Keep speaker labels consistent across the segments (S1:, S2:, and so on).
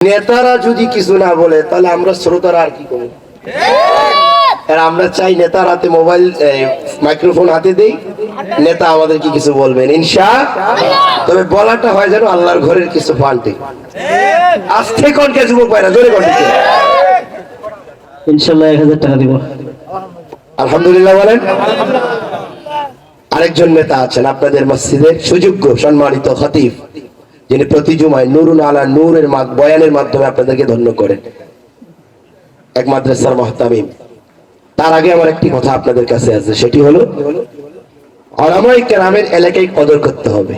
S1: নেতারা যদি কিছু না বলে তাহলে আমরা শ্রোতারা আর কি করব? আর আমরা চাই নেতার হাতে মোবাইল মাইক্রোফোন হাতে দেই নেতা আমাদেরকে কিছু বলবেন ইনশা তবে বলাটা হয় যেন আল্লাহর ঘরের কিছু ফান্টে আজ থেকে কোনকে যুবক ভাইরা জোরে কোনকে
S2: ইনশাল্লাহ এক হাজার টাকা দিব।
S1: আলহামদুলিল্লাহ বলেন। আরেকজন নেতা আছেন আপনাদের মসজিদের সুযোগ্য সম্মানিত খতিব। যিনি প্রতি জুমায় নুরুন আলা নূরের বয়ানের মাধ্যমে আপনাদেরকে ধন্য করেন। এক মাদ্রাসার মহতামিম। তার আগে আমার একটি কথা আপনাদের কাছে আছে, সেটি হলো কেরামের এলাকায় কদর করতে হবে।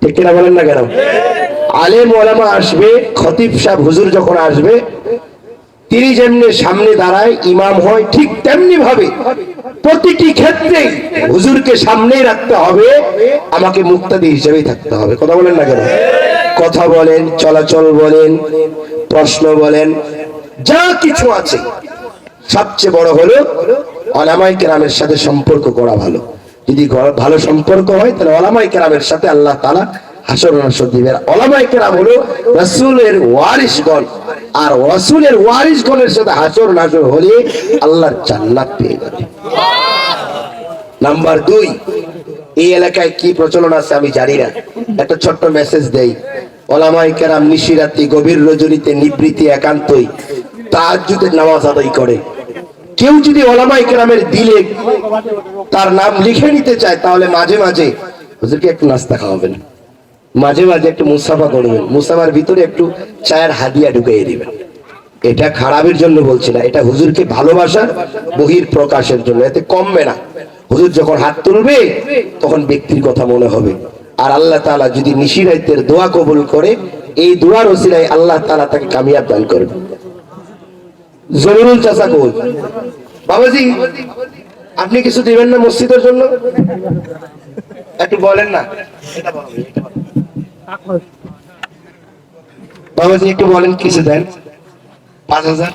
S1: ঠিক কিনা বলেন না কেন? আলেম ওলামা আসবে, খতিব সাহেব হুজুর যখন আসবে, তিনি যেমনি সামনে দাঁড়ায়, ইমাম হয়, ঠিক তেমনি ভাবে প্রতিটি ক্ষেত্রে হুজুরকে সামনেই রাখতে হবে, আমাকে মুক্তাদি হিসেবেই থাকতে হবে। কথা বলেন না কেন? কথা বলেন, চলাচল বলেন, প্রশ্ন বলেন, যা কিছু আছে। সবচেয়ে বড় হলো অলামাই কেরামের সাথে সম্পর্ক করা ভালো। যদি ভালো সম্পর্ক হয়, তাহলে অলামাই কেরামের সাথে আল্লাহ তালা হাসর সাথে হলে আল্লাহর পেয়ে যাবে। নাম্বার দুই, এই এলাকায় কি প্রচলন আছে আমি জানি না। একটা ছোট্ট মেসেজ দেই। নিশিরাতি গভীর রজনীতে একান্তই নামাজ আদায় করে, কেউ যদি ওলামাই কেরামের দিলে তার নাম লিখে নিতে চায়, তাহলে মাঝে মাঝে হুজুরকে একটু নাস্তা খাওয়াবেন। মাঝে মাঝে একটু মুসাফা করবেন, মুসাফার ভিতরে একটু চায়ের হাদিয়া ঢুকিয়ে দিবেন। এটা খারাপের জন্য বলছি না, এটা হুজুরকে ভালোবাসার বহির প্রকাশের জন্য, এতে কমবে না। হুজুর যখন হাত তুলবে, তখন ব্যক্তির কথা মনে হবে। আর আল্লাহ তাআলা যদি নিশিরাইতের দোয়া কবুল করে, এই দোয়ার ওসিলায় আল্লাহ তাআলা তাকে কামিয়াব দান করবে জমিরুল চাচা কই? বাবাজি, আপনি কিছু দিবেন না মসজিদের জন্য? একটু বলেন না। বাবাজি, একটু বলেন, কিছু দেন? পাঁচ হাজার?